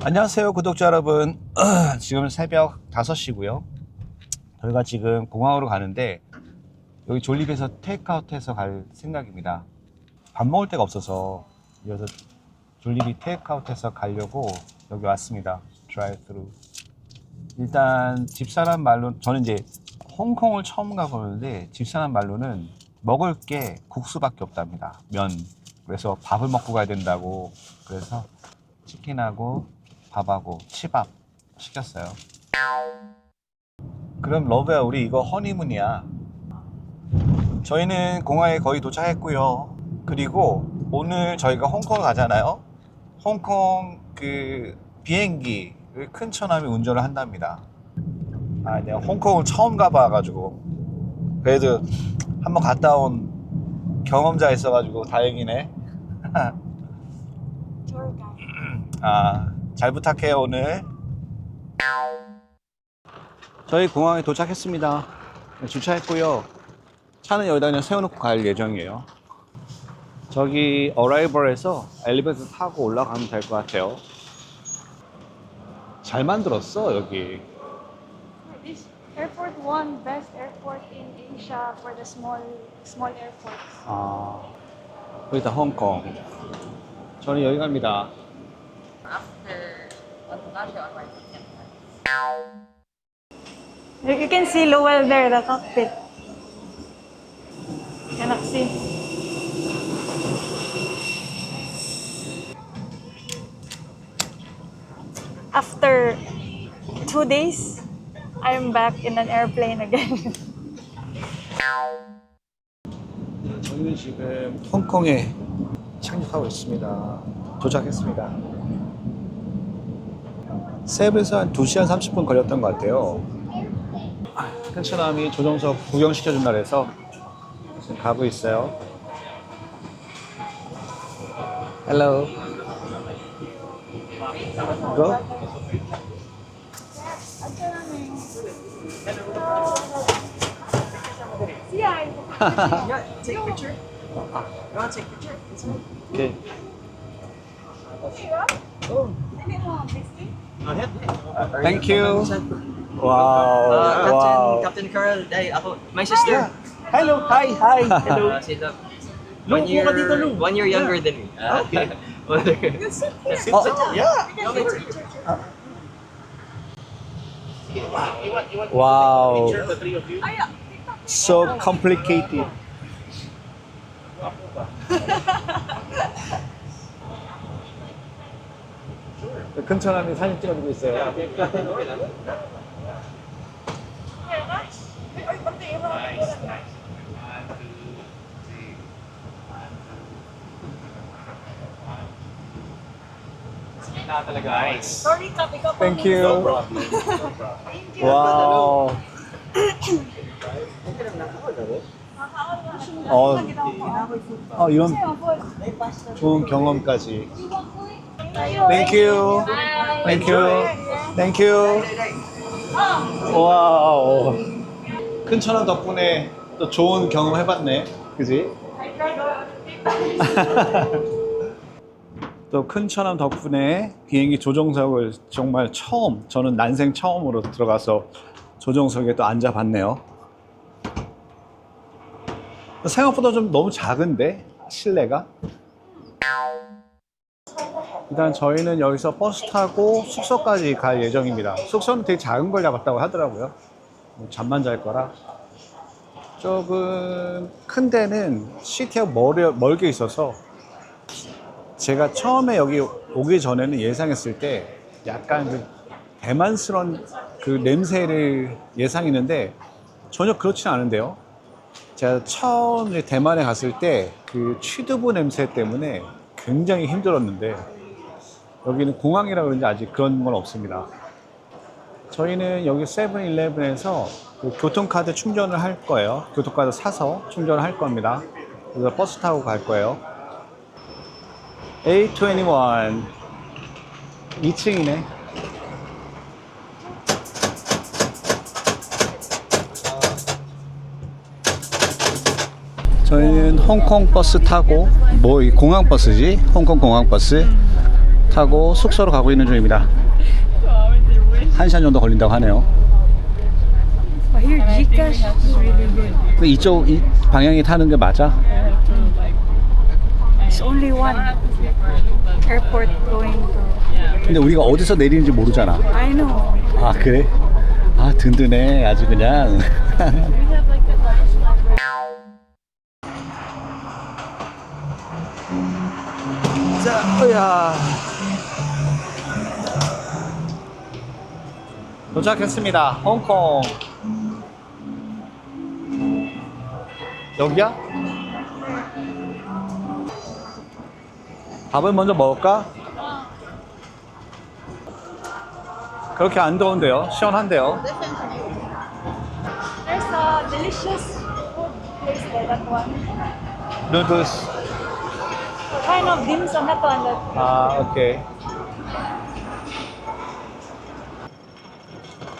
안녕하세요 구독자 여러분. 지금 새벽 5시고요. 저희가 지금 공항으로 가는데 여기 졸립에서 테이크아웃해서 갈 생각입니다. 밥 먹을 데가 없어서 여기서 졸립이 테이크아웃해서 가려고 여기 왔습니다. 드라이브스루 일단 집사람 말로 저는 이제 홍콩을 처음 가보는데 집사람 말로는 먹을 게 국수밖에 없답니다. 면. 그래서 밥을 먹고 가야 된다고. 그래서 치킨하고 밥하고 치밥 시켰어요. 그럼 러브야 우리 이거 허니문이야. 저희는 공항에 거의 도착했고요. 그리고 오늘 저희가 홍콩 가잖아요. 홍콩 그 비행기를 큰 처남이 운전을 한답니다. 아 내가 홍콩을 처음 가봐가지고 그래도 한번 갔다 온 경험자 있어가지고 다행이네. 아, 잘 부탁해요, 오늘. 저희 공항에 도착했습니다. 네, 주차했고요. 차는 여기다 그냥 세워놓고 갈 예정이에요. 저기 어라이벌에서 엘리베이터 타고 올라가면 될 것 같아요. 잘 만들었어, 여기. This airport won best airport in Asia for the small small airports. 아, 여기 다 홍콩. 저는 여기 갑니다. After on Russia on my You you can see Lowell there, the cockpit. Cannot see. After two days, I'm back in an airplane again. 저희는 지금 홍콩에 착륙하고 있습니다. 도착했습니다. 세부에서 한 2시간 30분 걸렸던 것 같아요. 큰 처남이 조정석 구경시켜준다 그래서 지금 가고 있어요. Hello. Go. Yeah, take picture. You want to take picture? Okay. Thank you. Wow. Uh, Captain, wow. Captain Carl, day. ako, my sister. Hello. Hi. Hi. Hello. Uh. One year, one year younger than me. Ah, okay. Sit oh, Yeah. Wow. So complicated. 큰 사람이 사진 찍어주고 있어요. Sorry, copy ko Thank you. Wow. 어, 어, 이런 좋은 경험까지. Thank you. Thank you. Thank you. 와우. 큰 천원 덕분에 또 좋은 경험 해봤네. 그지? 또 큰 천원 덕분에 비행기 조종석을 정말 처음, 저는 난생 처음으로 들어가서 조종석에 또 앉아봤네요. 생각보다 좀 너무 작은데, 실내가? 일단 저희는 여기서 버스 타고 숙소까지 갈 예정입니다. 숙소는 되게 작은 걸 잡았다고 하더라고요. 뭐 잠만 잘 거라. 조금 큰 데는 시티하고 멀, 멀게 있어서 제가 처음에 여기 오기 전에는 예상했을 때 약간 그 대만스러운 그 냄새를 예상했는데 전혀 그렇지는 않은데요. 제가 처음 대만에 갔을 때 그 취두부 냄새 때문에 굉장히 힘들었는데 여기는 공항이라 그런지 아직 그런 건 없습니다. 저희는 여기 세븐일레븐에서 그 교통카드 충전을 할 거예요. 교통카드 사서 충전을 할 겁니다. 그래서 버스 타고 갈 거예요. A21 2층이네. 저희는 홍콩 버스 타고 뭐이 공항 버스지? 홍콩 공항 버스 타고 숙소로 가고 있는 중입니다. 한 시간 정도 걸린다고 하네요. 근데 이쪽 이 방향이 타는 게 맞아? It's only one airport going to. 근데 우리가 어디서 내리는지 모르잖아. I know. 아 그래? 아 든든해 아주 그냥. 자, 으야. 도착했습니다. 홍콩. 여기야? 밥을 먼저 먹을까? 그렇게 안 더운데요? 시원한데요? There's a delicious food place there, that one. 누드스. Kind of dim sum, that one. That 아, 오케이.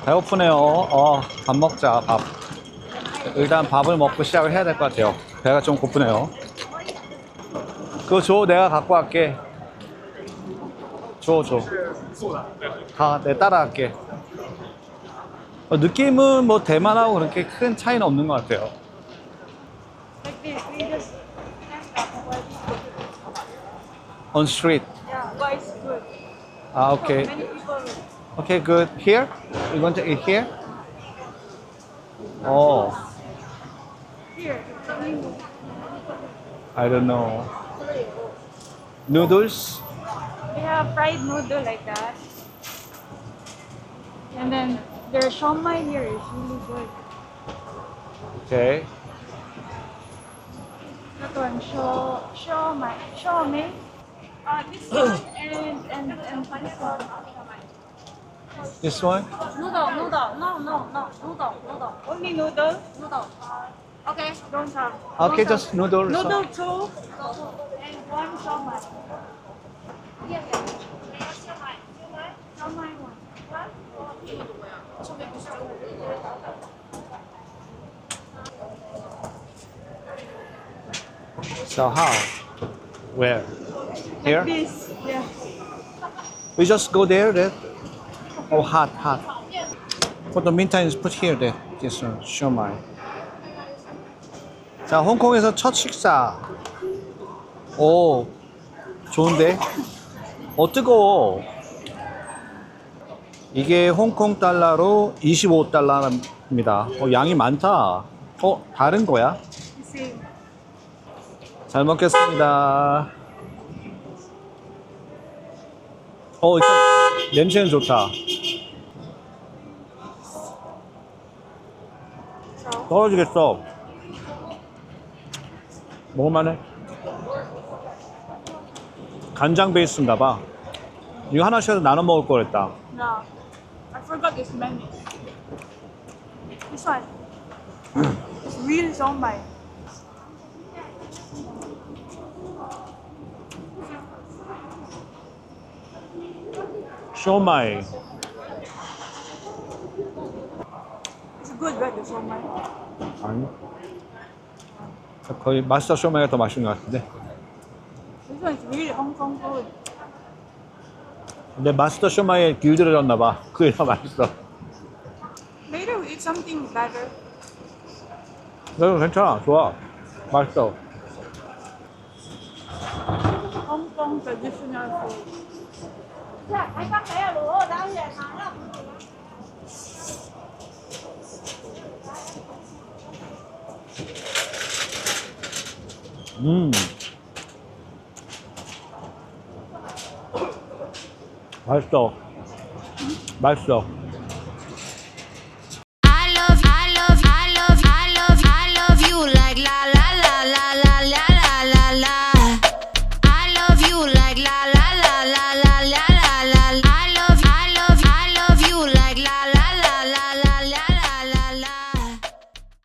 배고프네요. 어, 밥 먹자, 밥. 일단 밥을 먹고 시작을 해야 될 것 같아요. 배가 좀 고프네요. 그거 줘, 내가 갖고 갈게. 줘, 줘. 가, 내 따라 갈게. 어, 느낌은 뭐 대만하고 그렇게 큰 차이는 없는 것 같아요. On street. 아, 오케이. Okay, good. Here? You want to eat here? Oh, Here, I don't know. Noodles? we have fried noodle like that. And then their shawmai here is really good. Okay. That one, shaw, shawmai, shawmai. Uh, this one and and and this one. This one? Noodle, noodle, no, no, no, noodle, noodle. Only noodle, noodle. Uh, okay, don't have. Okay, don't just have. noodle. Noodle two and one shawmai. Yeah, yeah. Shawmai one. So how? Where? Here? This, yeah. We just go there, that? Oh, hot, hot. For the meantime, put here, that. This show my. 자, 홍콩에서 첫 식사. 오, 좋은데? 어, 뜨거워. 이게 홍콩 달러로 25달러입니다. 어, 양이 많다. 어, 다른 거야? 잘 먹겠습니다. 어, 일단 냄새는 좋다. 떨어지겠어. 먹을만해. 간장 베이스인가 봐. 이거 하나씩 나눠 먹을 거랬다. no. I forgot this menu. This one. It's real shawmai. 쇼마이. It's good, right? The shawmai. 아니. 거의 마스터 쇼마이가 더 맛있는 것 같은데. This one is really Hong Kong food. 근데 마스터 쇼마이에 길들여졌나 봐. 그게 더 맛있어. Later we eat something better. 이거 괜찮아. 좋아. 맛있어. Hong Kong traditional food. 음. 맛있어. 맛있어.